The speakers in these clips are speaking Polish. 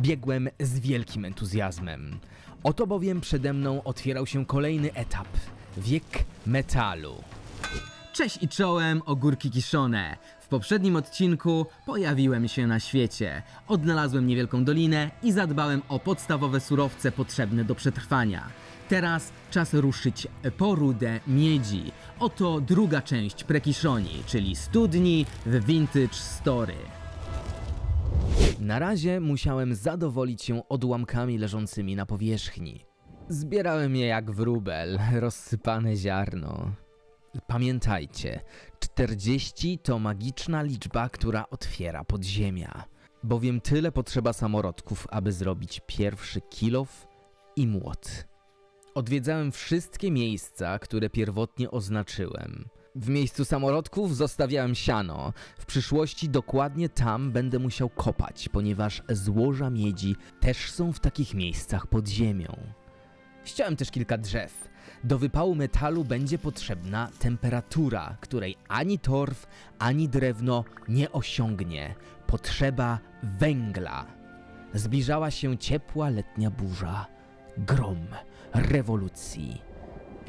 biegłem z wielkim entuzjazmem. Oto bowiem przede mną otwierał się kolejny etap wiek metalu. Cześć i czołem, ogórki kiszone. W poprzednim odcinku pojawiłem się na świecie. Odnalazłem niewielką dolinę i zadbałem o podstawowe surowce potrzebne do przetrwania. Teraz czas ruszyć po rudę miedzi. Oto druga część Prekiszoni, czyli studni w Vintage Story. Na razie musiałem zadowolić się odłamkami leżącymi na powierzchni. Zbierałem je jak wróbel, rozsypane ziarno. Pamiętajcie, 40 to magiczna liczba, która otwiera podziemia. Bowiem tyle potrzeba samorodków, aby zrobić pierwszy kilof i młot. Odwiedzałem wszystkie miejsca, które pierwotnie oznaczyłem. W miejscu samorodków zostawiałem siano. W przyszłości dokładnie tam będę musiał kopać, ponieważ złoża miedzi też są w takich miejscach pod ziemią. Ściąłem też kilka drzew. Do wypału metalu będzie potrzebna temperatura, której ani torf, ani drewno nie osiągnie. Potrzeba węgla. Zbliżała się ciepła letnia burza. Grom rewolucji.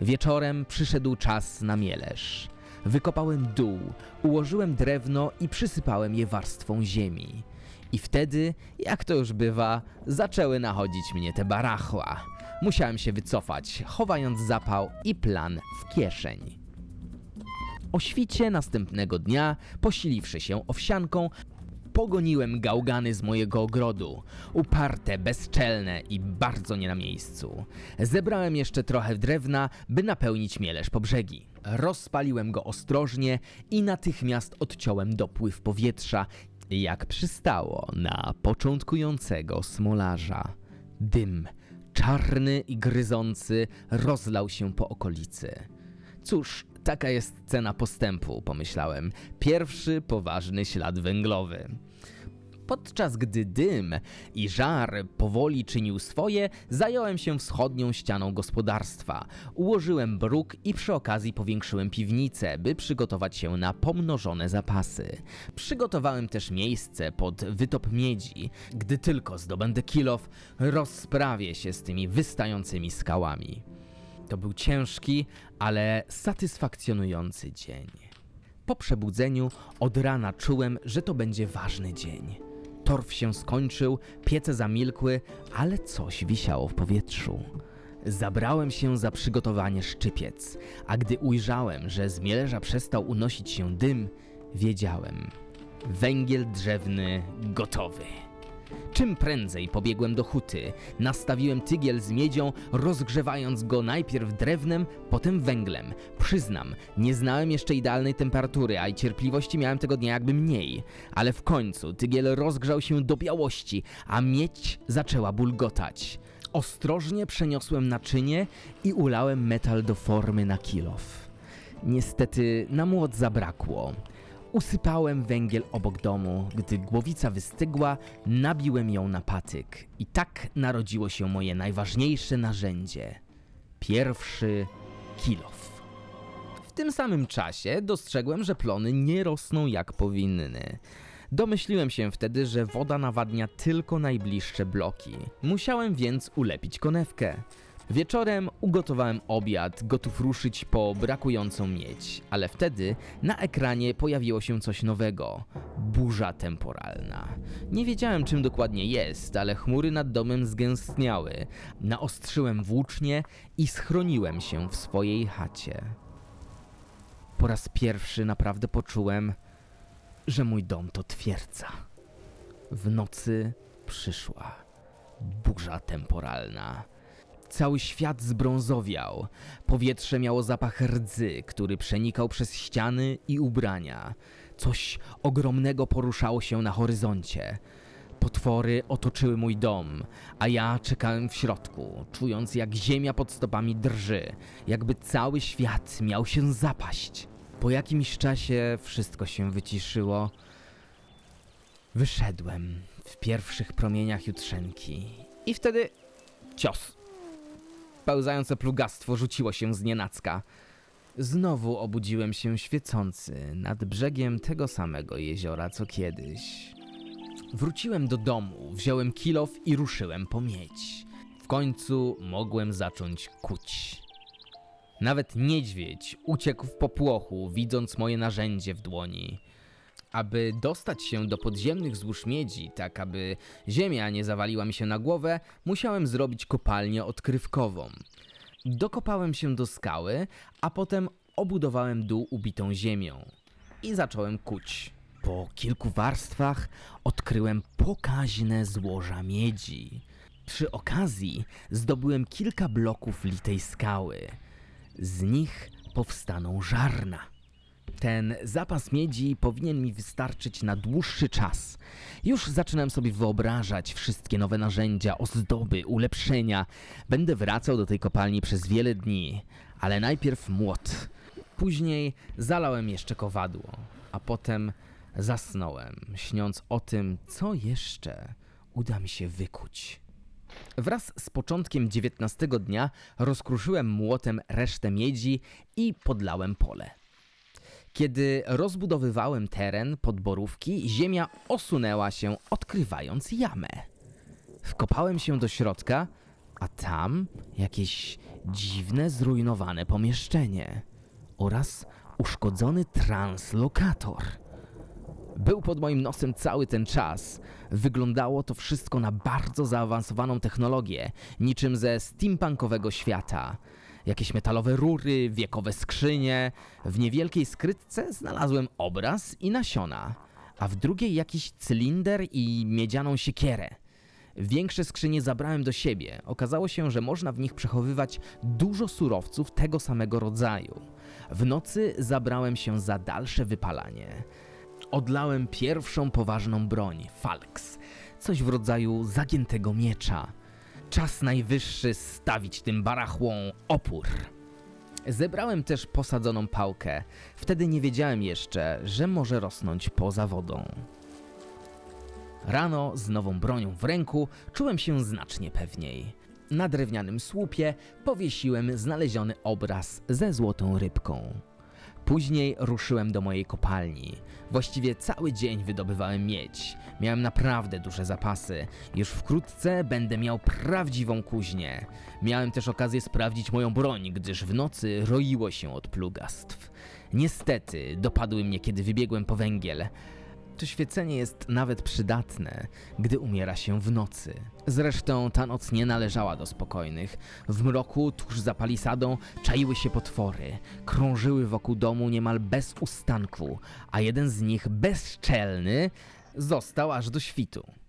Wieczorem przyszedł czas na mielesz. Wykopałem dół, ułożyłem drewno i przysypałem je warstwą ziemi. I wtedy, jak to już bywa, zaczęły nachodzić mnie te barachła. Musiałem się wycofać, chowając zapał i plan w kieszeń. O świcie następnego dnia, posiliwszy się owsianką, pogoniłem gałgany z mojego ogrodu. Uparte, bezczelne i bardzo nie na miejscu. Zebrałem jeszcze trochę drewna, by napełnić mielesz po brzegi. Rozpaliłem go ostrożnie i natychmiast odciąłem dopływ powietrza, jak przystało na początkującego smolarza. Dym, czarny i gryzący, rozlał się po okolicy. Cóż, taka jest cena postępu, pomyślałem. Pierwszy poważny ślad węglowy. Podczas gdy dym i żar powoli czynił swoje, zająłem się wschodnią ścianą gospodarstwa. Ułożyłem bruk i przy okazji powiększyłem piwnicę, by przygotować się na pomnożone zapasy. Przygotowałem też miejsce pod wytop miedzi. Gdy tylko zdobędę kilof, rozprawię się z tymi wystającymi skałami. To był ciężki, ale satysfakcjonujący dzień. Po przebudzeniu od rana czułem, że to będzie ważny dzień. Torf się skończył, piece zamilkły, ale coś wisiało w powietrzu. Zabrałem się za przygotowanie szczypiec, a gdy ujrzałem, że z mielerza przestał unosić się dym, wiedziałem. Węgiel drzewny gotowy. Czym prędzej pobiegłem do huty, nastawiłem tygiel z miedzią, rozgrzewając go najpierw drewnem, potem węglem. Przyznam, nie znałem jeszcze idealnej temperatury, a i cierpliwości miałem tego dnia jakby mniej. Ale w końcu tygiel rozgrzał się do białości, a miedź zaczęła bulgotać. Ostrożnie przeniosłem naczynie i ulałem metal do formy na kilof. Niestety na młot zabrakło. Usypałem węgiel obok domu. Gdy głowica wystygła, nabiłem ją na patyk. I tak narodziło się moje najważniejsze narzędzie. Pierwszy kilof. W tym samym czasie dostrzegłem, że plony nie rosną jak powinny. Domyśliłem się wtedy, że woda nawadnia tylko najbliższe bloki. Musiałem więc ulepić konewkę. Wieczorem ugotowałem obiad, gotów ruszyć po brakującą miedź, ale wtedy na ekranie pojawiło się coś nowego burza temporalna. Nie wiedziałem, czym dokładnie jest, ale chmury nad domem zgęstniały. Naostrzyłem włócznie i schroniłem się w swojej chacie. Po raz pierwszy naprawdę poczułem, że mój dom to twierdza. W nocy przyszła burza temporalna. Cały świat zbrązowiał. Powietrze miało zapach rdzy, który przenikał przez ściany i ubrania. Coś ogromnego poruszało się na horyzoncie. Potwory otoczyły mój dom, a ja czekałem w środku, czując jak ziemia pod stopami drży, jakby cały świat miał się zapaść. Po jakimś czasie wszystko się wyciszyło. Wyszedłem w pierwszych promieniach jutrzenki i wtedy cios. Pełzające plugastwo rzuciło się z nienacka. Znowu obudziłem się świecący nad brzegiem tego samego jeziora co kiedyś. Wróciłem do domu, wziąłem kilof i ruszyłem po miedź. W końcu mogłem zacząć kuć. Nawet niedźwiedź uciekł w popłochu, widząc moje narzędzie w dłoni. Aby dostać się do podziemnych złóż miedzi, tak aby ziemia nie zawaliła mi się na głowę, musiałem zrobić kopalnię odkrywkową. Dokopałem się do skały, a potem obudowałem dół ubitą ziemią i zacząłem kuć. Po kilku warstwach odkryłem pokaźne złoża miedzi. Przy okazji zdobyłem kilka bloków litej skały. Z nich powstaną żarna. Ten zapas miedzi powinien mi wystarczyć na dłuższy czas. Już zaczynam sobie wyobrażać wszystkie nowe narzędzia, ozdoby, ulepszenia. Będę wracał do tej kopalni przez wiele dni, ale najpierw młot. Później zalałem jeszcze kowadło, a potem zasnąłem, śniąc o tym, co jeszcze uda mi się wykuć. Wraz z początkiem dziewiętnastego dnia rozkruszyłem młotem resztę miedzi i podlałem pole. Kiedy rozbudowywałem teren pod borówki, ziemia osunęła się, odkrywając jamę. Wkopałem się do środka, a tam jakieś dziwne, zrujnowane pomieszczenie oraz uszkodzony translokator. Był pod moim nosem cały ten czas. Wyglądało to wszystko na bardzo zaawansowaną technologię, niczym ze steampunkowego świata. Jakieś metalowe rury, wiekowe skrzynie. W niewielkiej skrytce znalazłem obraz i nasiona, a w drugiej jakiś cylinder i miedzianą siekierę. Większe skrzynie zabrałem do siebie. Okazało się, że można w nich przechowywać dużo surowców tego samego rodzaju. W nocy zabrałem się za dalsze wypalanie. Odlałem pierwszą poważną broń, Falx. Coś w rodzaju zagiętego miecza. Czas najwyższy stawić tym barachłom opór. Zebrałem też posadzoną pałkę. Wtedy nie wiedziałem jeszcze, że może rosnąć poza wodą. Rano z nową bronią w ręku czułem się znacznie pewniej. Na drewnianym słupie powiesiłem znaleziony obraz ze złotą rybką. Później ruszyłem do mojej kopalni. Właściwie cały dzień wydobywałem miedź. Miałem naprawdę duże zapasy. Już wkrótce będę miał prawdziwą kuźnię. Miałem też okazję sprawdzić moją broń, gdyż w nocy roiło się od plugastw. Niestety dopadły mnie, kiedy wybiegłem po węgiel. To świecenie jest nawet przydatne, gdy umiera się w nocy. Zresztą ta noc nie należała do spokojnych. W mroku, tuż za palisadą, czaiły się potwory. Krążyły wokół domu niemal bez ustanku, a jeden z nich, bezczelny, został aż do świtu.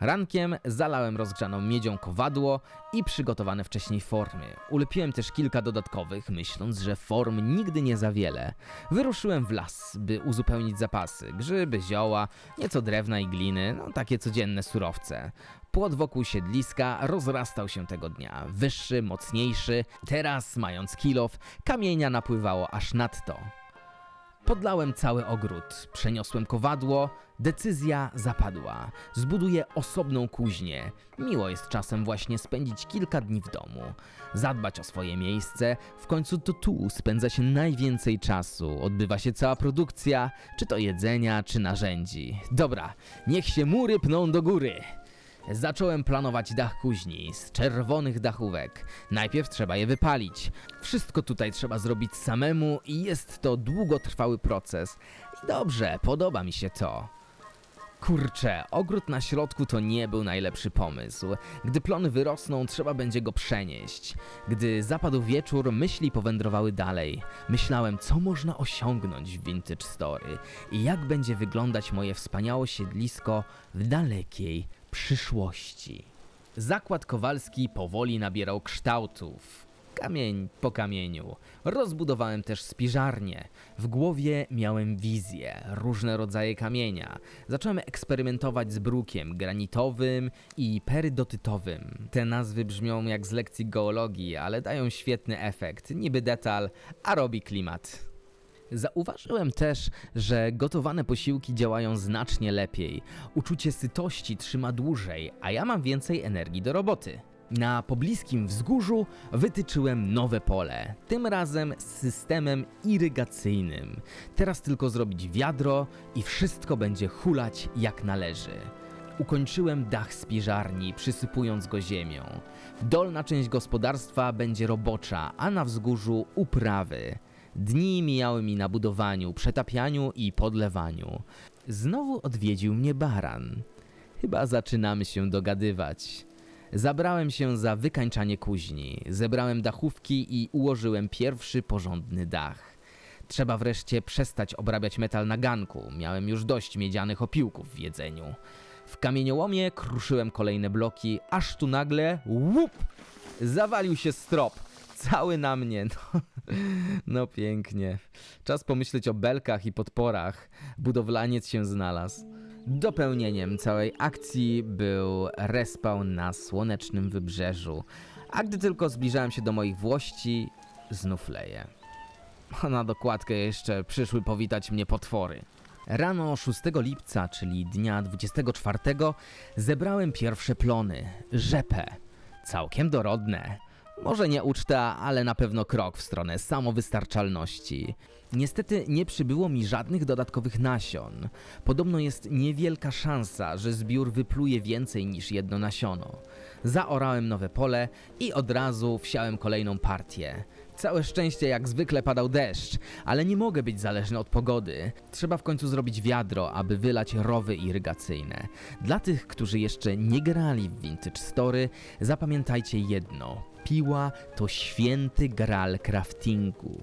Rankiem zalałem rozgrzaną miedzią kowadło i przygotowane wcześniej formy. Ulepiłem też kilka dodatkowych, myśląc, że form nigdy nie za wiele. Wyruszyłem w las, by uzupełnić zapasy. Grzyby, zioła, nieco drewna i gliny, no takie codzienne surowce. Płot wokół siedliska rozrastał się tego dnia. Wyższy, mocniejszy. Teraz, mając kilof, kamienia napływało aż nadto. Podlałem cały ogród, przeniosłem kowadło, decyzja zapadła. Zbuduję osobną kuźnię. Miło jest czasem właśnie spędzić kilka dni w domu, zadbać o swoje miejsce. W końcu to tu spędza się najwięcej czasu, odbywa się cała produkcja, czy to jedzenia, czy narzędzi. Dobra, niech się mury pną do góry. Zacząłem planować dach kuźni z czerwonych dachówek. Najpierw trzeba je wypalić. Wszystko tutaj trzeba zrobić samemu i jest to długotrwały proces. I dobrze, podoba mi się to. Kurczę, ogród na środku to nie był najlepszy pomysł. Gdy plony wyrosną, trzeba będzie go przenieść. Gdy zapadł wieczór, myśli powędrowały dalej. Myślałem, co można osiągnąć w Vintage Story i jak będzie wyglądać moje wspaniałe siedlisko w dalekiej przyszłości. Zakład kowalski powoli nabierał kształtów. Kamień po kamieniu. Rozbudowałem też spiżarnię. W głowie miałem wizję, różne rodzaje kamienia. Zacząłem eksperymentować z brukiem granitowym i perydotytowym. Te nazwy brzmią jak z lekcji geologii, ale dają świetny efekt. Niby detal, a robi klimat. Zauważyłem też, że gotowane posiłki działają znacznie lepiej. Uczucie sytości trzyma dłużej, a ja mam więcej energii do roboty. Na pobliskim wzgórzu wytyczyłem nowe pole, tym razem z systemem irygacyjnym. Teraz tylko zrobić wiadro i wszystko będzie hulać jak należy. Ukończyłem dach spiżarni, przysypując go ziemią. Dolna część gospodarstwa będzie robocza, a na wzgórzu uprawy. Dni mijały mi na budowaniu, przetapianiu i podlewaniu. Znowu odwiedził mnie baran. Chyba zaczynamy się dogadywać. Zabrałem się za wykańczanie kuźni, zebrałem dachówki i ułożyłem pierwszy porządny dach. Trzeba wreszcie przestać obrabiać metal na ganku. Miałem już dość miedzianych opiłków w jedzeniu. W kamieniołomie kruszyłem kolejne bloki, aż tu nagle łup! Zawalił się strop. Cały na mnie. No, no pięknie. Czas pomyśleć o belkach i podporach. Budowlaniec się znalazł. Dopełnieniem całej akcji był respawn na słonecznym wybrzeżu. A gdy tylko zbliżałem się do moich włości, znów leję. A na dokładkę jeszcze przyszły powitać mnie potwory. Rano 6 lipca, czyli dnia 24, zebrałem pierwsze plony rzepę. Całkiem dorodne. Może nie uczta, ale na pewno krok w stronę samowystarczalności. Niestety nie przybyło mi żadnych dodatkowych nasion. Podobno jest niewielka szansa, że zbiór wypluje więcej niż jedno nasiono. Zaorałem nowe pole i od razu wsiałem kolejną partię. Całe szczęście jak zwykle padał deszcz, ale nie mogę być zależny od pogody. Trzeba w końcu zrobić wiadro, aby wylać rowy irygacyjne. Dla tych, którzy jeszcze nie grali w Vintage Story, zapamiętajcie jedno. Piła to święty gral craftingu.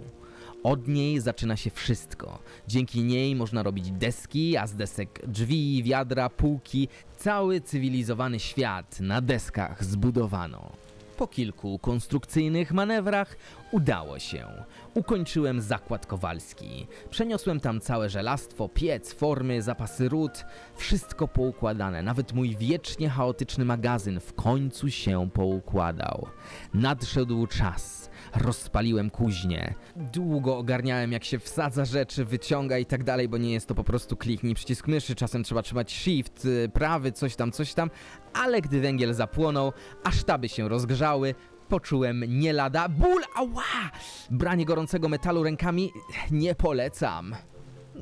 Od niej zaczyna się wszystko. Dzięki niej można robić deski, a z desek drzwi, wiadra, półki. Cały cywilizowany świat na deskach zbudowano. Po kilku konstrukcyjnych manewrach udało się. Ukończyłem zakład kowalski. Przeniosłem tam całe żelastwo, piec, formy, zapasy ród. Wszystko poukładane. Nawet mój wiecznie chaotyczny magazyn w końcu się poukładał. Nadszedł czas. Rozpaliłem kuźnię. Długo ogarniałem, jak się wsadza rzeczy, wyciąga i tak dalej, bo nie jest to po prostu kliknij przycisk myszy. Czasem trzeba trzymać shift, y, prawy, coś tam, coś tam. Ale gdy węgiel zapłonął, a sztaby się rozgrzały, poczułem nie lada ból, ała! Branie gorącego metalu rękami nie polecam.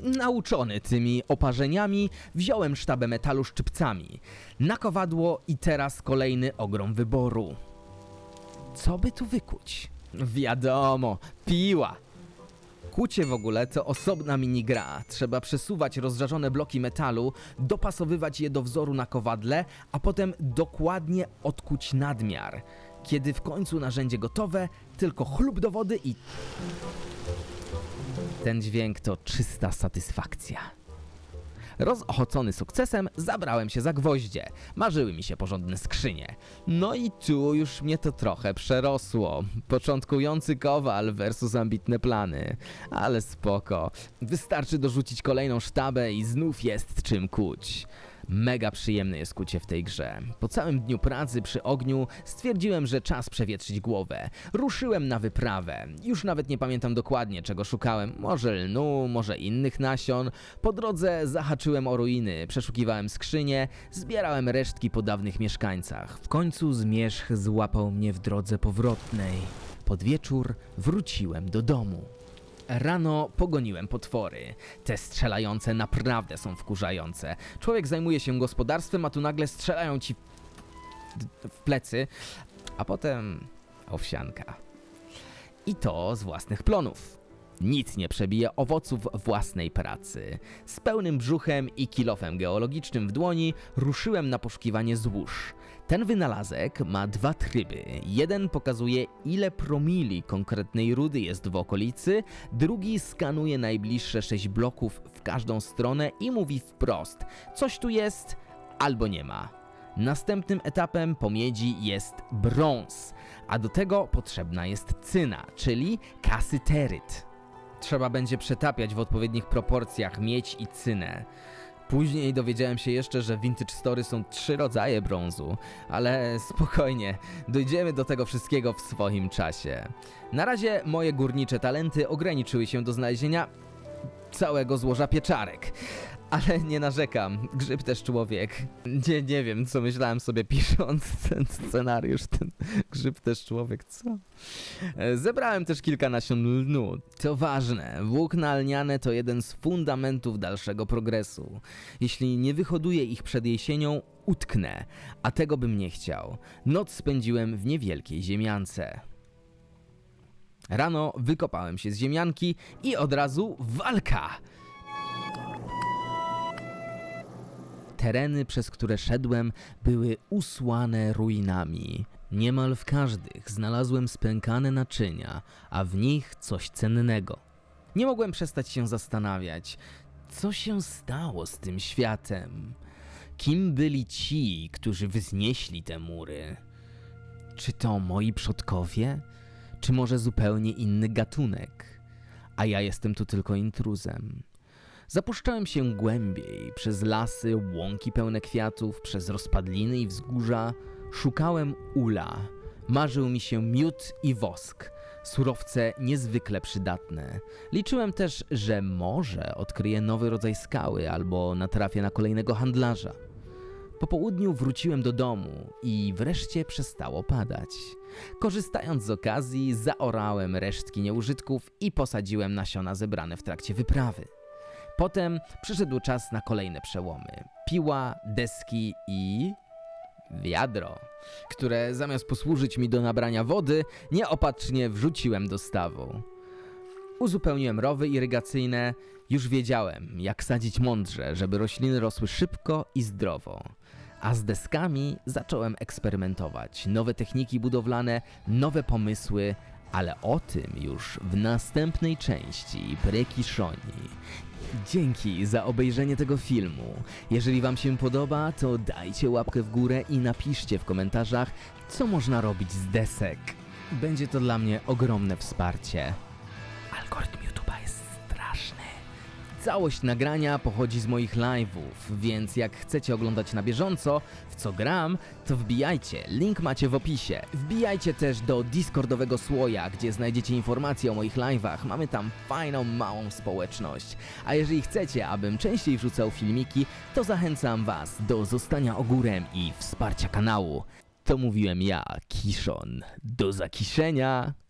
Nauczony tymi oparzeniami, wziąłem sztabę metalu szczypcami. Na kowadło i teraz kolejny ogrom wyboru. Co by tu wykuć? Wiadomo, piła. Kucie w ogóle to osobna minigra. Trzeba przesuwać rozżarzone bloki metalu, dopasowywać je do wzoru na kowadle, a potem dokładnie odkuć nadmiar. Kiedy w końcu narzędzie gotowe, tylko chlub do wody i... Ten dźwięk to czysta satysfakcja. Rozochocony sukcesem, zabrałem się za gwoździe. Marzyły mi się porządne skrzynie. No i tu już mnie to trochę przerosło. Początkujący kowal versus ambitne plany. Ale spoko. Wystarczy dorzucić kolejną sztabę i znów jest czym kuć. Mega przyjemne jest kucie w tej grze. Po całym dniu pracy przy ogniu stwierdziłem, że czas przewietrzyć głowę. Ruszyłem na wyprawę. Już nawet nie pamiętam dokładnie, czego szukałem. Może lnu, może innych nasion. Po drodze zahaczyłem o ruiny, przeszukiwałem skrzynie, zbierałem resztki po dawnych mieszkańcach. W końcu zmierzch złapał mnie w drodze powrotnej. Pod wieczór wróciłem do domu. Rano pogoniłem potwory. Te strzelające naprawdę są wkurzające. Człowiek zajmuje się gospodarstwem, a tu nagle strzelają ci w, plecy, a potem owsianka. I to z własnych plonów. Nic nie przebije owoców własnej pracy. Z pełnym brzuchem i kilofem geologicznym w dłoni ruszyłem na poszukiwanie złóż. Ten wynalazek ma dwa tryby. Jeden pokazuje ile promili konkretnej rudy jest w okolicy, drugi skanuje najbliższe 6 bloków w każdą stronę i mówi wprost: coś tu jest albo nie ma. Następnym etapem po miedzi jest brąz, a do tego potrzebna jest cyna, czyli kasyteryt. Trzeba będzie przetapiać w odpowiednich proporcjach miedź i cynę. Później dowiedziałem się jeszcze, że w Vintage Story są trzy rodzaje brązu, ale spokojnie, dojdziemy do tego wszystkiego w swoim czasie. Na razie moje górnicze talenty ograniczyły się do znalezienia całego złoża pieczarek. Ale nie narzekam, grzyb też człowiek. Nie, nie wiem, co myślałem sobie pisząc ten scenariusz, ten grzyb też człowiek, co? E, Zebrałem też kilka nasion lnu. To ważne, włókna lniane to jeden z fundamentów dalszego progresu. Jeśli nie wyhoduję ich przed jesienią, utknę, a tego bym nie chciał. Noc spędziłem w niewielkiej ziemiance. Rano wykopałem się z ziemianki i od razu walka! Tereny, przez które szedłem, były usłane ruinami. Niemal w każdych znalazłem spękane naczynia, a w nich coś cennego. Nie mogłem przestać się zastanawiać, co się stało z tym światem. Kim byli ci, którzy wznieśli te mury? Czy to moi przodkowie? Czy może zupełnie inny gatunek? A ja jestem tu tylko intruzem. Zapuszczałem się głębiej, przez lasy, łąki pełne kwiatów, przez rozpadliny i wzgórza. Szukałem ula. Marzył mi się miód i wosk. Surowce niezwykle przydatne. Liczyłem też, że może odkryję nowy rodzaj skały albo natrafię na kolejnego handlarza. Po południu wróciłem do domu i wreszcie przestało padać. Korzystając z okazji, zaorałem resztki nieużytków i posadziłem nasiona zebrane w trakcie wyprawy. Potem przyszedł czas na kolejne przełomy. Piła, deski i wiadro, które zamiast posłużyć mi do nabrania wody, nieopatrznie wrzuciłem do stawu. Uzupełniłem rowy irygacyjne, już wiedziałem, jak sadzić mądrze, żeby rośliny rosły szybko i zdrowo. A z deskami zacząłem eksperymentować. Nowe techniki budowlane, nowe pomysły, ale o tym już w następnej części Prekiszoni. Dzięki za obejrzenie tego filmu. Jeżeli Wam się podoba, to dajcie łapkę w górę i napiszcie w komentarzach, co można robić z desek. Będzie to dla mnie ogromne wsparcie. Całość nagrania pochodzi z moich live'ów, więc jak chcecie oglądać na bieżąco, w co gram, to wbijajcie, link macie w opisie. Wbijajcie też do Discordowego słoja, gdzie znajdziecie informacje o moich live'ach. Mamy tam fajną, małą społeczność. A jeżeli chcecie, abym częściej wrzucał filmiki, to zachęcam Was do zostania ogórem i wsparcia kanału. To mówiłem ja, Kiszon. Do zakiszenia!